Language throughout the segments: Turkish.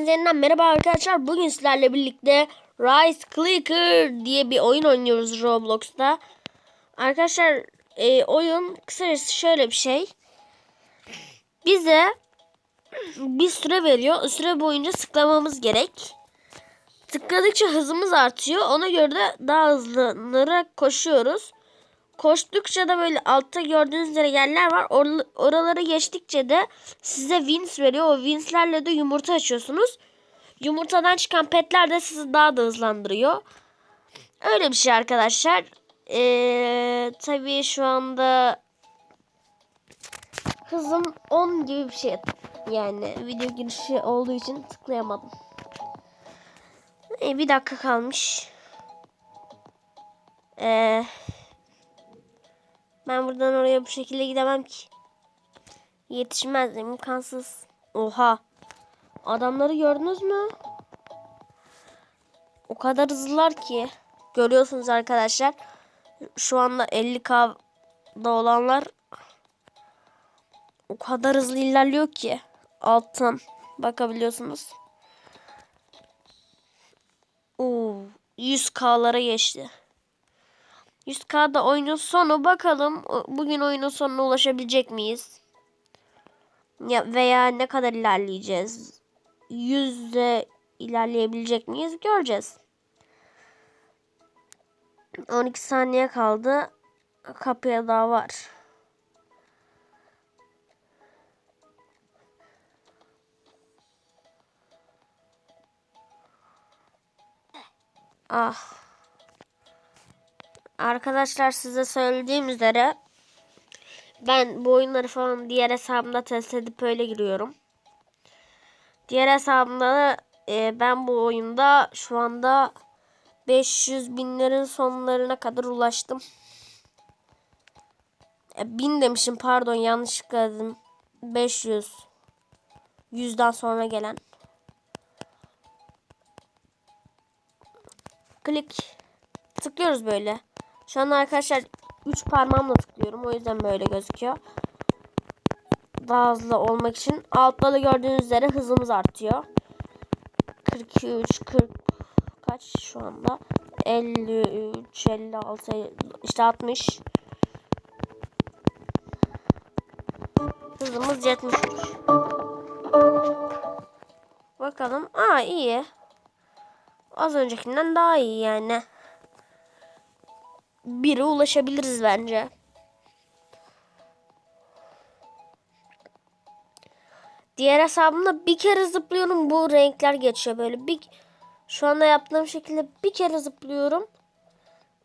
Hepinize yeniden merhaba arkadaşlar. Bugün sizlerle birlikte Rise Clicker diye bir oyun oynuyoruz Roblox'ta. Arkadaşlar e, oyun kısacası şöyle bir şey. Bize bir süre veriyor. O süre boyunca tıklamamız gerek. Tıkladıkça hızımız artıyor. Ona göre de daha hızlanarak koşuyoruz. Koştukça da böyle altta gördüğünüz üzere yerler var. Or- oraları geçtikçe de size wins veriyor. O winslerle de yumurta açıyorsunuz. Yumurtadan çıkan petler de sizi daha da hızlandırıyor. Öyle bir şey arkadaşlar. Ee, tabii şu anda hızım 10 gibi bir şey. Yani video girişi olduğu için tıklayamadım. Ee, bir dakika kalmış. Eee... Ben buradan oraya bu şekilde gidemem ki. Yetişmez imkansız. Oha. Adamları gördünüz mü? O kadar hızlılar ki. Görüyorsunuz arkadaşlar. Şu anda 50k'da olanlar o kadar hızlı ilerliyor ki. Alttan bakabiliyorsunuz. Oo, 100k'lara geçti. 100K'da oyunun sonu bakalım bugün oyunun sonuna ulaşabilecek miyiz? Ya veya ne kadar ilerleyeceğiz? 100'de ilerleyebilecek miyiz? Göreceğiz. 12 saniye kaldı. Kapıya daha var. Ah. Arkadaşlar size söylediğim üzere ben bu oyunları falan diğer hesabımda test edip öyle giriyorum. Diğer hesabımda da e, ben bu oyunda şu anda 500 binlerin sonlarına kadar ulaştım. E, bin demişim pardon yanlışlıkla dedim. 500. Yüzden sonra gelen. Klik. Tıklıyoruz böyle. Şu an arkadaşlar 3 parmağımla tıklıyorum. O yüzden böyle gözüküyor. Daha hızlı olmak için. Altta da gördüğünüz üzere hızımız artıyor. 43, 40 kaç şu anda? 53, 56, işte 60. Hızımız 73. Bakalım. Aa iyi. Az öncekinden daha iyi yani bire ulaşabiliriz bence. Diğer hesabımda bir kere zıplıyorum bu renkler geçiyor böyle bir şu anda yaptığım şekilde bir kere zıplıyorum.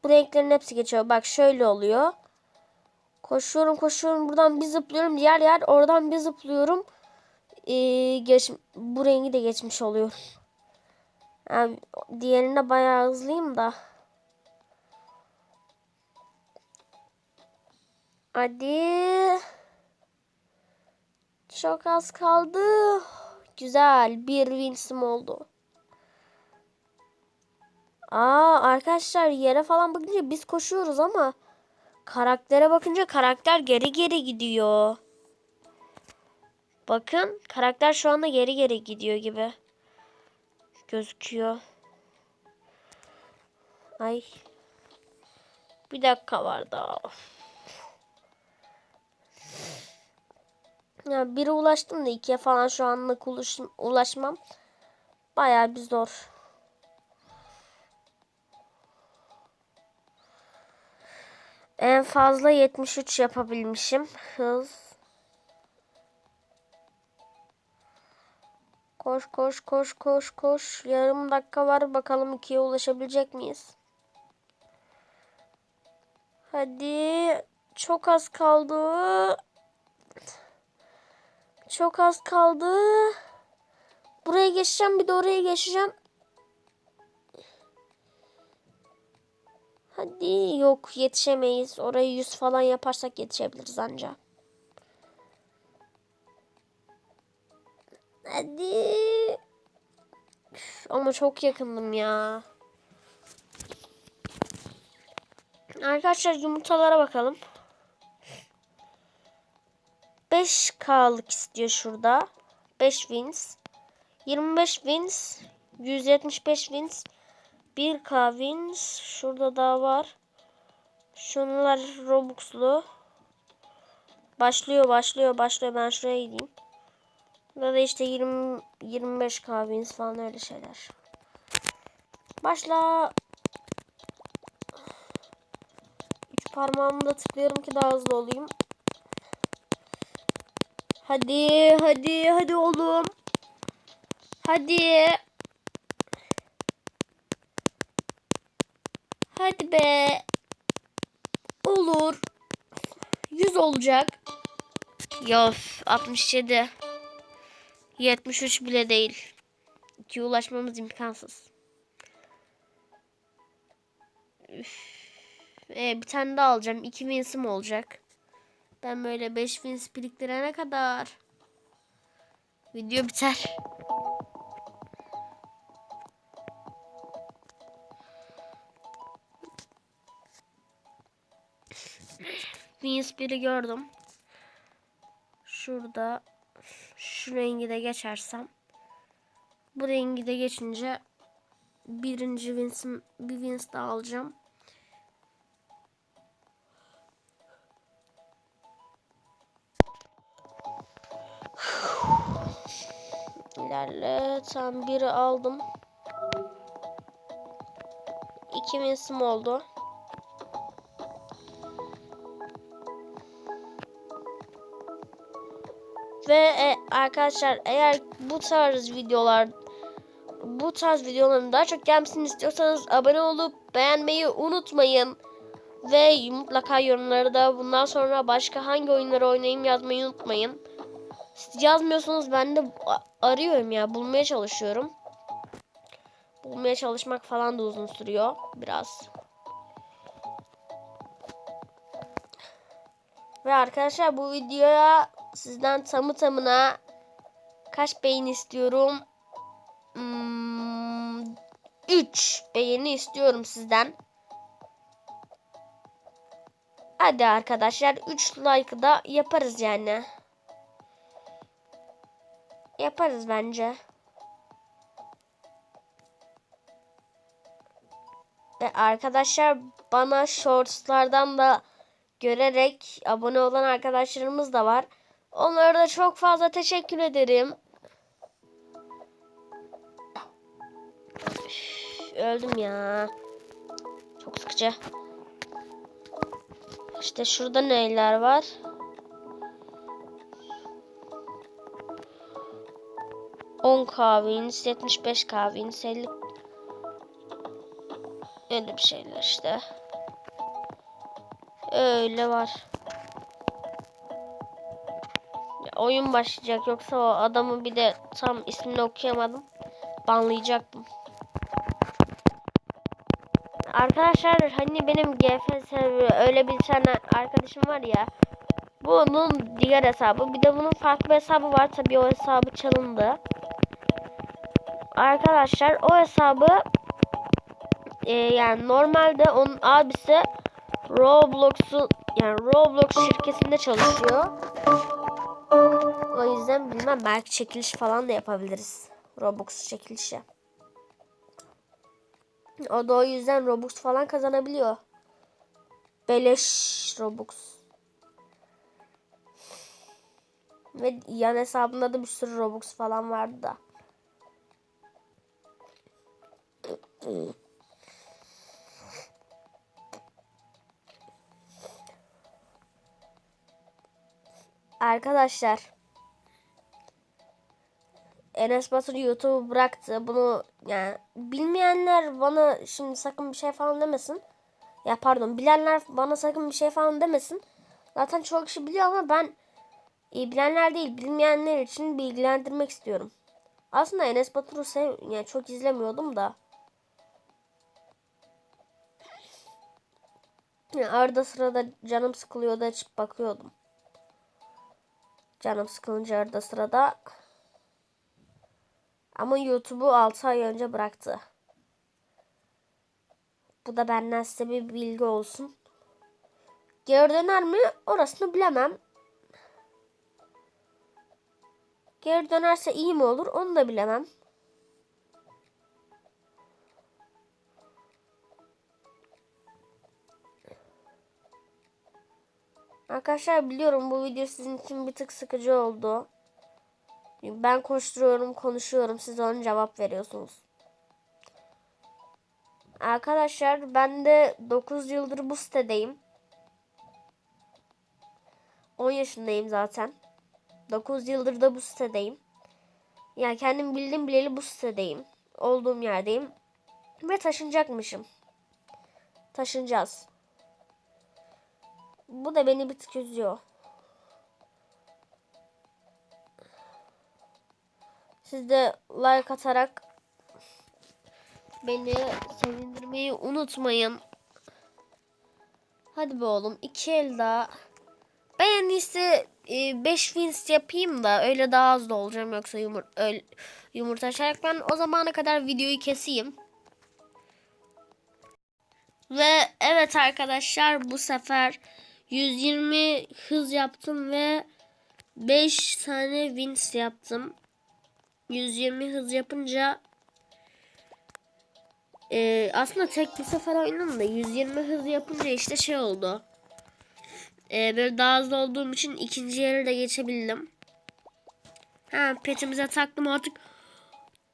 Bu renklerin hepsi geçiyor. Bak şöyle oluyor. Koşuyorum koşuyorum buradan bir zıplıyorum diğer yer oradan bir zıplıyorum. Ee, geç, bu rengi de geçmiş oluyor. Yani diğerinde bayağı hızlıyım da. Hadi. Çok az kaldı. Güzel. Bir winsim oldu. Aa arkadaşlar yere falan bakınca biz koşuyoruz ama karaktere bakınca karakter geri geri gidiyor. Bakın karakter şu anda geri geri gidiyor gibi. Gözüküyor. Ay. Bir dakika var daha. Ya biri ulaştım da ikiye falan şu anlık ulaş, ulaşmam bayağı bir zor. En fazla 73 yapabilmişim. Hız. Koş koş koş koş koş. Yarım dakika var. Bakalım ikiye ulaşabilecek miyiz? Hadi. Çok az kaldı. Çok az kaldı. Buraya geçeceğim bir de oraya geçeceğim. Hadi yok yetişemeyiz. Orayı yüz falan yaparsak yetişebiliriz anca. Hadi. Üf, ama çok yakındım ya. Arkadaşlar yumurtalara bakalım. 5K'lık istiyor şurada. 5 wins. 25 wins. 175 wins. 1k wins. Şurada daha var. Şunlar Robux'lu. Başlıyor başlıyor başlıyor. Ben şuraya gideyim. Burada da işte 20 25k wins falan öyle şeyler. Başla. Üç parmağımı da tıklıyorum ki daha hızlı olayım. Hadi hadi hadi oğlum. Hadi. Hadi be. Olur. 100 olacak. Yof 67. 73 bile değil. 2'ye ulaşmamız imkansız. Üf. Ee, bir tane daha alacağım. 2 wins'im olacak. Ben böyle 5 wins biriktirene kadar video biter. Wins 1'i gördüm. Şurada şu rengi de geçersem bu rengi de geçince birinci wins'im bir wins daha alacağım. İlerle. Tam biri aldım. İki wins'im oldu. Ve e, arkadaşlar eğer bu tarz videolar bu tarz videoların daha çok gelmesini istiyorsanız abone olup beğenmeyi unutmayın. Ve mutlaka yorumlara da bundan sonra başka hangi oyunları oynayayım yazmayı unutmayın. Siz yazmıyorsanız ben de arıyorum ya bulmaya çalışıyorum. Bulmaya çalışmak falan da uzun sürüyor biraz. Ve arkadaşlar bu videoya sizden tamı tamına kaç beğeni istiyorum? Hmm, 3 beğeni istiyorum sizden. Hadi arkadaşlar 3 like da yaparız yani. Yaparız bence. Ve arkadaşlar bana shortslardan da görerek abone olan arkadaşlarımız da var. Onlara da çok fazla teşekkür ederim. Üf, öldüm ya. Çok sıkıcı. İşte şurada neyler var? On kahveniz, 75 kahveniz, 50 öyle bir şeyler işte. Öyle var. Ya, oyun başlayacak yoksa o adamı bir de tam ismini okuyamadım. Banlayacaktım. Arkadaşlar hani benim GFS öyle bir tane arkadaşım var ya. Bu onun diğer hesabı. Bir de bunun farklı hesabı var. Tabii o hesabı çalındı. Arkadaşlar o hesabı e, yani normalde onun abisi Roblox'u yani Roblox şirketinde çalışıyor. O yüzden bilmem belki çekiliş falan da yapabiliriz. Robux çekilişi. O da o yüzden Robux falan kazanabiliyor. Beleş Robux. Ve yan hesabında da bir sürü Robux falan vardı da. Arkadaşlar Enes Batur YouTube'u bıraktı. Bunu yani bilmeyenler bana şimdi sakın bir şey falan demesin. Ya pardon bilenler bana sakın bir şey falan demesin. Zaten çok kişi biliyor ama ben e, bilenler değil bilmeyenler için bilgilendirmek istiyorum. Aslında Enes Batur'u sev yani çok izlemiyordum da. Arada sırada canım sıkılıyordu açıp bakıyordum. Canım sıkılınca arada sırada. Ama YouTube'u 6 ay önce bıraktı. Bu da benden size bir bilgi olsun. Geri döner mi? Orasını bilemem. Geri dönerse iyi mi olur onu da bilemem. Arkadaşlar biliyorum bu video sizin için bir tık sıkıcı oldu. Ben koşturuyorum, konuşuyorum. Siz ona cevap veriyorsunuz. Arkadaşlar ben de 9 yıldır bu sitedeyim. 10 yaşındayım zaten. 9 yıldır da bu sitedeyim. Yani kendim bildim bileli bu sitedeyim. Olduğum yerdeyim. Ve taşınacakmışım. Taşınacağız. Bu da beni bir tık üzüyor. Siz de like atarak beni sevindirmeyi unutmayın. Hadi be oğlum iki el daha. Ben en iyisi 5 wins yapayım da öyle daha az da olacağım yoksa yumur öl, yumurta açarak ben o zamana kadar videoyu keseyim. Ve evet arkadaşlar bu sefer 120 hız yaptım ve 5 tane wins yaptım. 120 hız yapınca e, aslında tek bir sefer oynadım da 120 hız yapınca işte şey oldu. E, böyle daha hızlı olduğum için ikinci yere de geçebildim. Ha petimize taktım artık.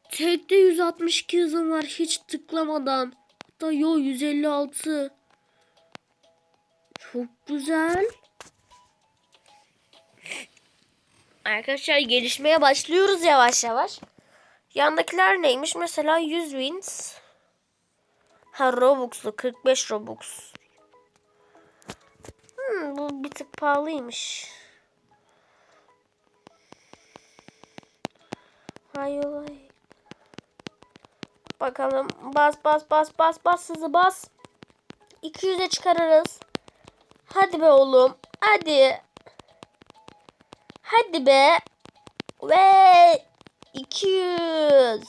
Tekte 162 hızım var hiç tıklamadan. Hatta yo 156. Çok güzel. Arkadaşlar gelişmeye başlıyoruz yavaş yavaş. Yandakiler neymiş? Mesela 100 wins. Ha Robux'lu 45 Robux. Hmm, bu bir tık pahalıymış. Hayır. Bakalım. Bas bas bas bas bas hızı bas. 200'e çıkarırız. Hadi be oğlum. Hadi. Hadi be. Ve 200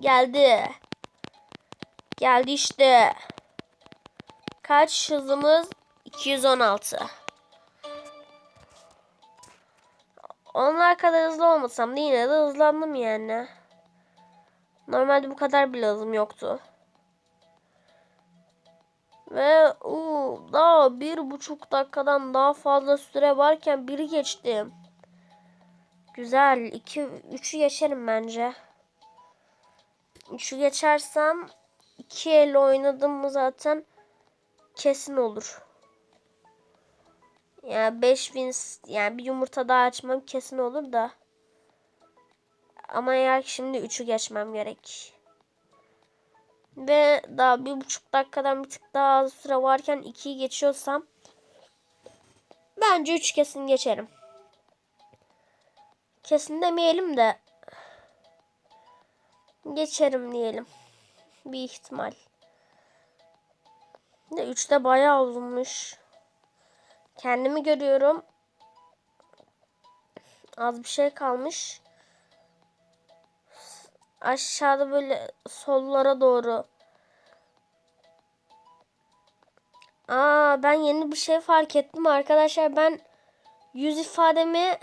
geldi. Geldi işte. Kaç hızımız? 216. Onlar kadar hızlı olmasam da yine de hızlandım yani. Normalde bu kadar bile hızım yoktu. Ve uu, daha bir buçuk dakikadan daha fazla süre varken biri geçtim. Güzel. 2 3'ü geçerim bence. 3'ü geçersem 2 elle oynadım mı zaten kesin olur. Yani 5 bin yani bir yumurta daha açmam kesin olur da. Ama eğer şimdi 3'ü geçmem gerek. Ve daha bir buçuk dakikadan bir tık daha az süre varken 2'yi geçiyorsam bence 3 kesin geçerim. Kesin demeyelim de geçerim diyelim. Bir ihtimal. De 3'te bayağı uzunmuş. Kendimi görüyorum. Az bir şey kalmış. Aşağıda böyle sollara doğru. Aa ben yeni bir şey fark ettim arkadaşlar. Ben yüz ifademi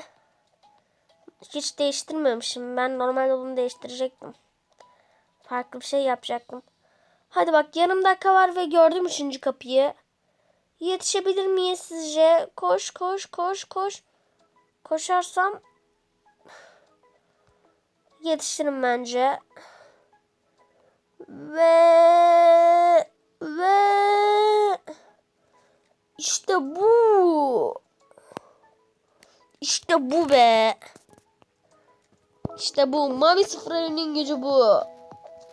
hiç değiştirmemişim. Ben normalde bunu değiştirecektim. Farklı bir şey yapacaktım. Hadi bak yarım dakika var ve gördüm üçüncü kapıyı. Yetişebilir miyiz sizce? Koş koş koş koş. Koşarsam yetişirim bence. Ve ve işte bu. İşte bu be. İşte bu. Mavi sıfırının gücü bu.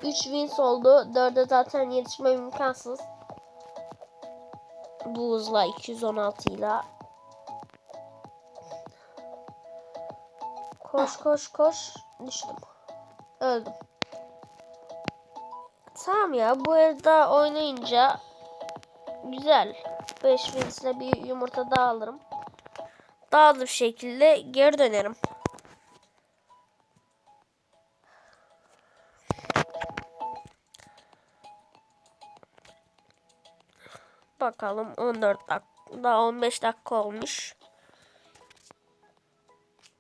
3 wins oldu. 4'e zaten yetişmem imkansız. Bu hızla 216 ile. Koş koş koş. Düştüm. Öldüm. Tamam ya bu elde oynayınca güzel. 5 wins ile bir yumurta daha alırım. Daha hızlı bir şekilde geri dönerim. Bakalım 14 dakika daha 15 dakika olmuş.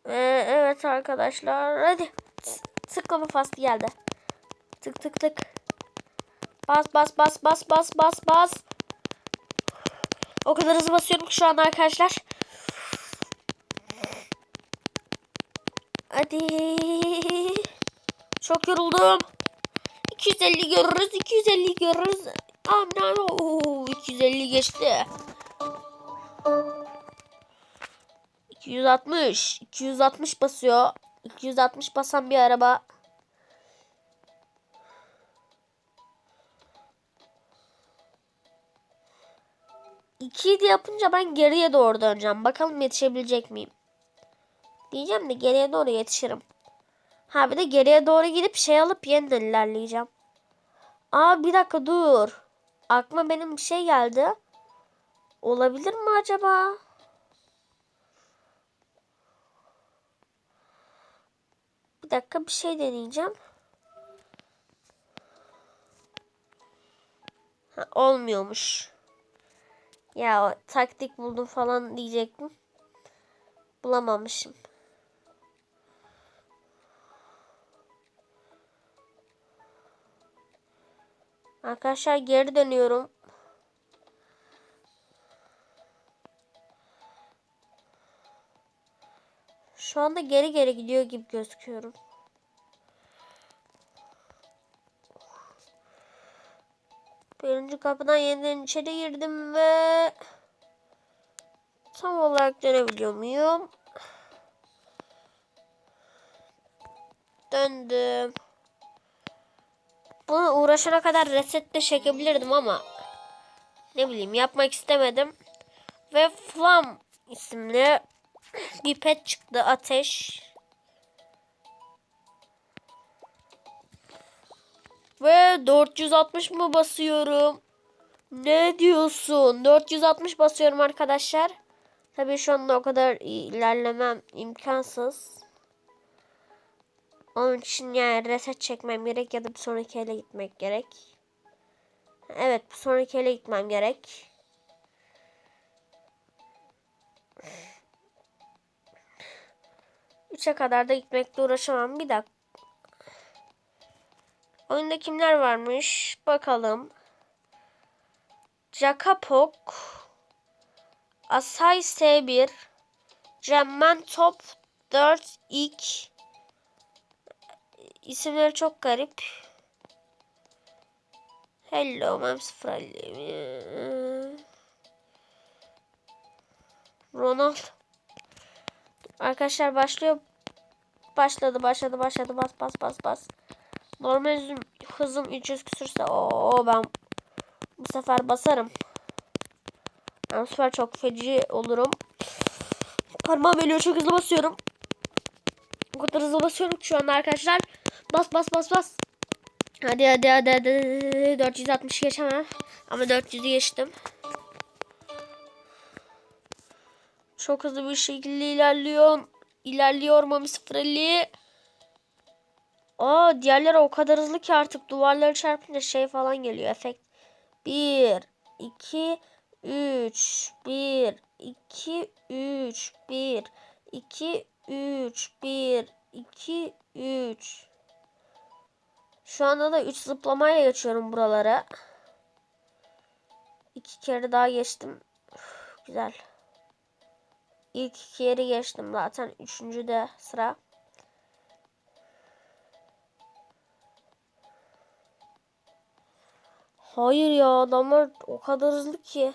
Ee, evet arkadaşlar. Hadi. Tık- Tıklama faslı geldi. Tık tık tık. Bas bas bas bas bas bas bas. O kadar hızlı basıyorum ki şu an arkadaşlar. Hadi. Çok yoruldum. 250 görürüz. 250 görürüz. Aman oo, 250 geçti. 260. 260 basıyor. 260 basan bir araba. İkiyi de yapınca ben geriye doğru döneceğim. Bakalım yetişebilecek miyim? Diyeceğim de geriye doğru yetişirim. Ha bir de geriye doğru gidip şey alıp yeniden ilerleyeceğim. Aa bir dakika dur. Aklıma benim bir şey geldi. Olabilir mi acaba? Bir dakika bir şey deneyeceğim. Ha, olmuyormuş. Ya taktik buldum falan diyecektim. Bulamamışım. Arkadaşlar geri dönüyorum. Şu anda geri geri gidiyor gibi gözüküyorum. Birinci kapıdan yeniden içeri girdim ve tam olarak dönebiliyor muyum? Döndüm. Bunu uğraşana kadar resetle çekebilirdim ama ne bileyim yapmak istemedim. Ve Flam isimli bir pet çıktı ateş. Ve 460 mı basıyorum? Ne diyorsun? 460 basıyorum arkadaşlar. Tabii şu anda o kadar ilerlemem imkansız. Onun için yani reset çekmem gerek ya da bir sonraki ele gitmek gerek. Evet bir sonraki ele gitmem gerek. Üçe kadar da gitmekle uğraşamam. Bir dakika. Oyunda kimler varmış? Bakalım. Jakapok. Asay S1. Cemmen Top 4 ilk. İsimleri çok garip. Hello, I'm Ronald. Arkadaşlar başlıyor. Başladı, başladı, başladı. Bas, bas, bas, bas. Normal hızım, hızım 300 küsürse o ben bu sefer basarım. Ben bu sefer çok feci olurum. Parmağım ölüyor çok hızlı basıyorum. O kadar hızlı basıyorum şu anda arkadaşlar. Bas bas bas bas. Hadi hadi hadi hadi. 460 geçemem. Ama 400'ü geçtim. Çok hızlı bir şekilde ilerliyorum. İlerliyor Mami 050. Aa diğerleri o kadar hızlı ki artık duvarları çarpınca şey falan geliyor efekt. 1 2 3 1 2 3 1 2 3 1 2 3 Şu anda da 3 zıplamayla geçiyorum buralara. İki kere daha geçtim. Uf, güzel. İlk iki yeri geçtim zaten. Üçüncü de sıra. Hayır ya adamlar o kadar hızlı ki.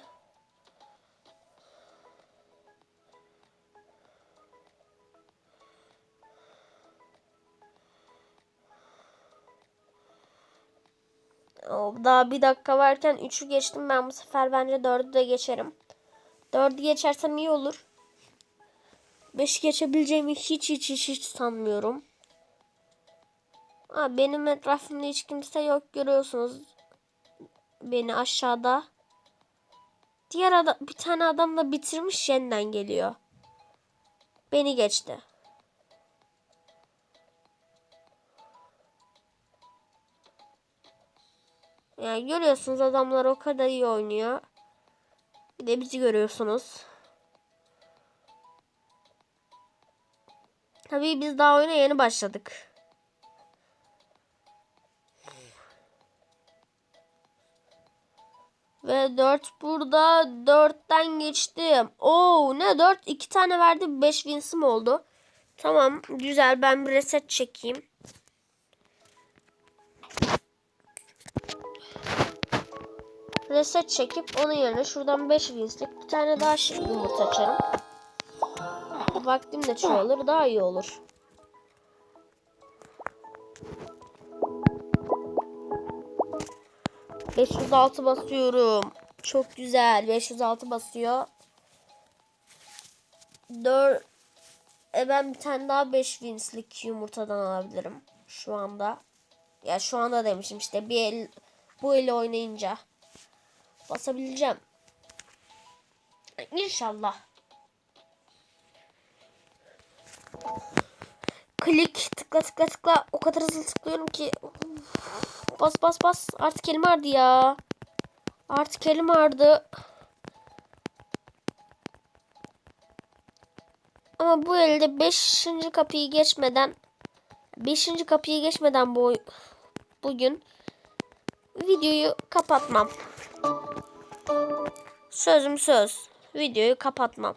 Daha bir dakika varken 3'ü geçtim. Ben bu sefer bence 4'ü de geçerim. 4'ü geçersem iyi olur. 5'i geçebileceğimi hiç hiç hiç, hiç sanmıyorum. Ha, benim etrafımda hiç kimse yok görüyorsunuz. Beni aşağıda. Diğer adam bir tane adam da bitirmiş yeniden geliyor. Beni geçti. Yani görüyorsunuz adamlar o kadar iyi oynuyor. Bir de bizi görüyorsunuz. Tabii biz daha oyuna yeni başladık. Ve 4 burada 4'ten geçtim. Oo ne 4 2 tane verdi 5 wins'im oldu. Tamam güzel ben bir reset çekeyim. Reset çekip onun yerine şuradan 5 wins'lik bir tane daha yumurta açarım. Vaktim de çoğalır daha iyi olur. ...506 basıyorum. Çok güzel. 506 basıyor. 4... E ben bir tane daha 5 wins'lik yumurtadan alabilirim. Şu anda. Ya şu anda demişim işte. Bir el... Bu eli oynayınca. Basabileceğim. İnşallah. Klik tıkla tıkla tıkla. O kadar hızlı tıklıyorum ki. Bas bas bas. Artık elim ağrıdı ya. Artık elim ağrıdı. Ama bu elde 5. kapıyı geçmeden 5. kapıyı geçmeden bu bugün videoyu kapatmam. Sözüm söz. Videoyu kapatmam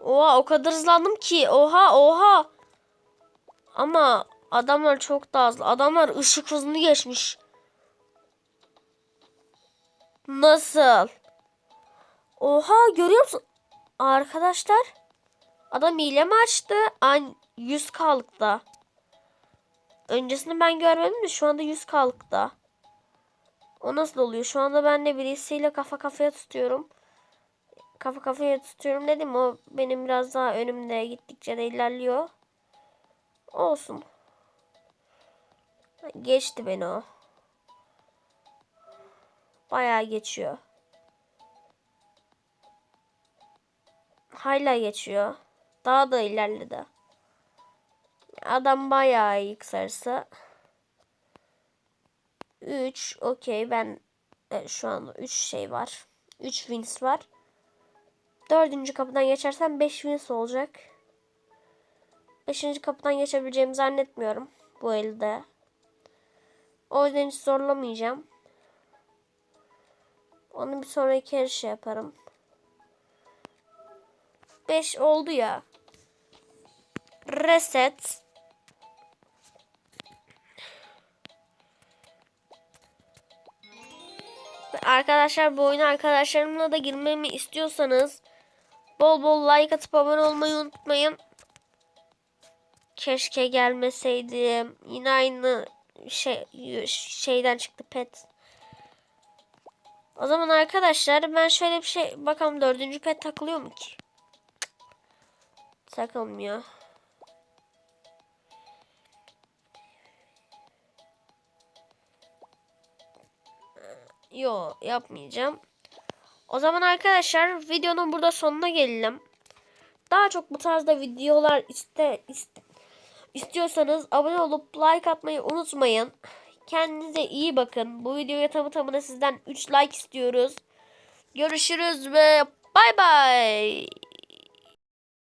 Oha o kadar hızlandım ki oha oha ama adamlar çok daha hızlı. Adamlar ışık hızını geçmiş. Nasıl? Oha görüyor musun? Arkadaşlar. Adam hile mi açtı? An 100 kalıkta. Öncesini ben görmedim de şu anda 100 kalıkta. O nasıl oluyor? Şu anda ben de birisiyle kafa kafaya tutuyorum. Kafa kafaya tutuyorum dedim. O benim biraz daha önümde gittikçe de ilerliyor. Olsun. Geçti beni o. Bayağı geçiyor. Hala geçiyor. Daha da ilerledi. Adam bayağı kısarsa. 3 okey ben evet, şu an 3 şey var. 3 wins var. Dördüncü kapıdan geçersem 5 wins olacak. Beşinci kapıdan geçebileceğimi zannetmiyorum bu elde. O yüzden hiç zorlamayacağım. Onu bir sonraki her şey yaparım. 5 oldu ya. Reset. Arkadaşlar bu oyuna arkadaşlarımla da girmemi istiyorsanız bol bol like atıp abone olmayı unutmayın. Keşke gelmeseydim. Yine aynı şey şeyden çıktı pet. O zaman arkadaşlar ben şöyle bir şey bakalım dördüncü pet takılıyor mu ki? Takılmıyor. Yo yapmayacağım. O zaman arkadaşlar videonun burada sonuna gelelim. Daha çok bu tarzda videolar iste, iste istiyorsanız abone olup like atmayı unutmayın. Kendinize iyi bakın. Bu videoya tamı tamına sizden 3 like istiyoruz. Görüşürüz ve bay bay.